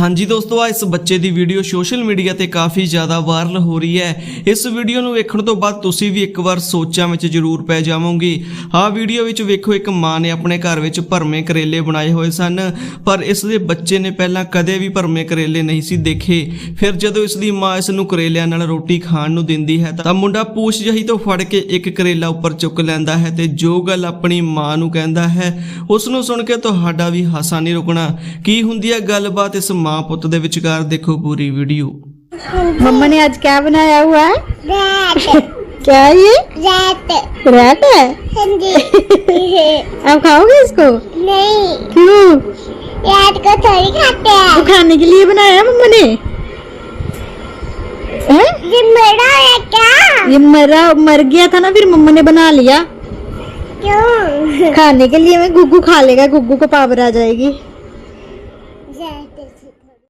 ਹਾਂਜੀ ਦੋਸਤੋ, ਆ ਇਸ ਬੱਚੇ ਦੀ ਵੀਡੀਓ ਸੋਸ਼ਲ ਮੀਡੀਆ ਤੇ ਕਾਫੀ ਜ਼ਿਆਦਾ ਵਾਇਰਲ ਹੋ ਰਹੀ ਹੈ। ਇਸ ਵੀਡੀਓ ਨੂੰ ਵੇਖਣ ਤੋਂ ਬਾਅਦ ਤੁਸੀਂ ਵੀ ਇੱਕ ਵਾਰ ਸੋਚਾਂ ਵਿੱਚ ਜ਼ਰੂਰ ਪੈ ਜਾਵੋਗੇ। ਆ ਵੀਡੀਓ ਵਿੱਚ ਵੇਖੋ, ਇੱਕ ਮਾਂ ਨੇ ਆਪਣੇ ਘਰ ਵਿੱਚ ਭਰਮੇ ਕਰੇਲੇ ਬਣਾਏ ਹੋਏ ਸਨ, ਪਰ ਇਸ ਦੇ ਬੱਚੇ ਨੇ ਪਹਿਲਾਂ ਕਦੇ ਵੀ ਭਰਮੇ ਕਰੇਲੇ ਨਹੀਂ ਸੀ ਦੇਖੇ। ਫਿਰ ਜਦੋਂ ਇਸ ਦੀ ਮਾਂ ਇਸ ਨੂੰ ਕਰੇਲਿਆਂ ਨਾਲ ਰੋਟੀ ਖਾਣ ਨੂੰ ਦਿੰਦੀ ਹੈ, ਤਾਂ ਮੁੰਡਾ ਪੂਛ ਜਹੀ ਤੋਂ ਫੜ ਕੇ ਇੱਕ ਕਰੇਲਾ ਉੱਪਰ ਚੁੱਕ ਲੈਂਦਾ ਹੈ ਤੇ ਜੋ ਗੱਲ ਆਪਣੀ ਮਾਂ ਨੂੰ ਕਹਿੰਦਾ ਹੈ, ਉਸ ਨੂੰ ਸੁਣ ਕੇ ਤੁਹਾਡਾ ਵੀ ਹਾਸਾ ਨਹੀਂ ਰੁਕਣਾ। ਕੀ ਹੁੰਦੀ ਹੈ ਗੱਲਬਾਤ ਇਸ ਮਾਂ ਪੁੱਤ ਦੇ ਵਿਚਕਾਰ ਦੇਖੋ ਪੂਰੀ ਵੀਡੀਓ मम्मा ने आज क्या बनाया हुआ है रैट क्या है ये रैट रैट है हाँ जी आप खाओगे इसको नहीं क्यों रैट को थोड़ी खाते वो हैं खाने के लिए बनाया है मम्मा ने हैं? ये मेरा है क्या ये मरा मर गया था ना फिर मम्मा ने बना लिया क्यों खाने के लिए मैं गुग्गू खा लेगा गुग्गू को पावर आ जाएगी Yeah.